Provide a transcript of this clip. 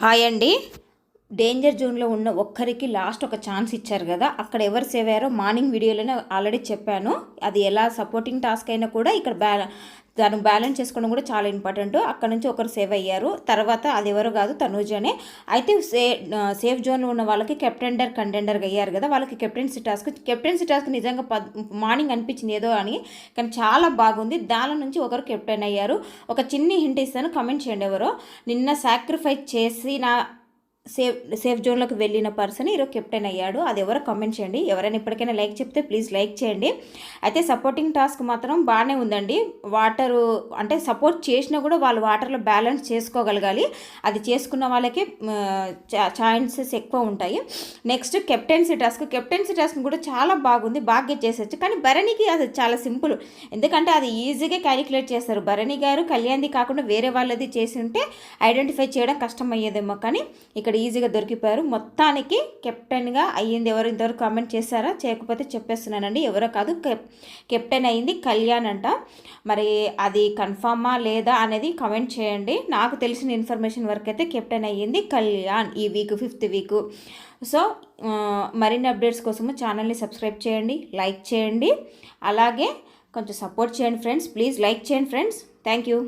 Hi అండి. Danger జోన్లో ఉన్న ఒక్కరికి లాస్ట్ ఒక ఛాన్స్ ఇచ్చారు కదా అక్కడ ఎవరు సేవారో మార్నింగ్ వీడియోలోనే ఆల్రెడీ చెప్పాను. అది ఎలా సపోర్టింగ్ టాస్క్ అయినా కూడా ఇక్కడ బ్యా దాన్ని బ్యాలెన్స్ చేసుకోవడం కూడా చాలా ఇంపార్టెంట్ అక్కడ నుంచి ఒకరు సేవ్ అయ్యారు. తర్వాత అది ఎవరు కాదు తనూజ్ అనే. అయితే సే సేఫ్ జోన్లో ఉన్న వాళ్ళకి కెప్టెండర్ కంటెండర్గా అయ్యారు కదా. వాళ్ళకి కెప్టెన్సీ టాస్క్ కెప్టెన్సీ టాస్క్ నిజంగా మార్నింగ్ అనిపించింది ఏదో అని. కానీ చాలా బాగుంది. దాని నుంచి ఒకరు కెప్టెన్ అయ్యారు. ఒక చిన్ని హింట్ ఇస్తాను. కమెంట్ చేయండి ఎవరో. నిన్న సాక్రిఫైస్ చేసి నా సేఫ్ సేఫ్ జోన్లోకి వెళ్ళిన పర్సన్ ఈరోజు కెప్టెన్ అయ్యాడు. అది ఎవరో కామెంట్ చేయండి. ఎవరైనా ఇప్పటికైనా లైక్ చెప్తే ప్లీజ్ లైక్ చేయండి. అయితే సపోర్టింగ్ టాస్క్ మాత్రం బాగానే ఉందండి. వాటరు అంటే సపోర్ట్ చేసినా కూడా వాళ్ళు వాటర్లో బ్యాలెన్స్ చేసుకోగలగాలి. అది చేసుకున్న వాళ్ళకి ఛాన్సెస్ ఎక్కువ ఉంటాయి. Next captaincy task captaincy task కూడా చాలా బాగుంది. బాగా చేసేచ్చు కానీ భరణికి అది చాలా సింపుల్ ఎందుకంటే అది ఈజీగా క్యాలిక్యులేట్ చేస్తారు. భరణి గారు కళ్యాణ్ది కాకుండా వేరే వాళ్ళది చేసి ఉంటే ఐడెంటిఫై చేయడం కష్టం అయ్యేదేమో కానీ ఇక్కడ ఈజీగా దొరికిపోయారు. మొత్తానికి కెప్టెన్గా అయ్యింది ఎవరు? ఇంతవరకు కామెంట్ చేశారా? చేయకపోతే చెప్పేస్తున్నానండి. ఎవరో కాదు కెప్టెన్ అయ్యింది కళ్యాణ్ అంట. మరి అది కన్ఫామా లేదా అనేది కమెంట్ చేయండి. నాకు తెలిసిన ఇన్ఫర్మేషన్ వరకు అయితే కెప్టెన్ అయ్యింది కళ్యాణ్ ఈ వీక్ ఫిఫ్త్ వీక్. సో మరిన్ని అప్డేట్స్ కోసము ఛానల్ని సబ్స్క్రైబ్ చేయండి లైక్ చేయండి. అలాగే కొంచెం సపోర్ట్ చేయండి ఫ్రెండ్స్. ప్లీజ్ లైక్ చేయండి ఫ్రెండ్స్. Thank you.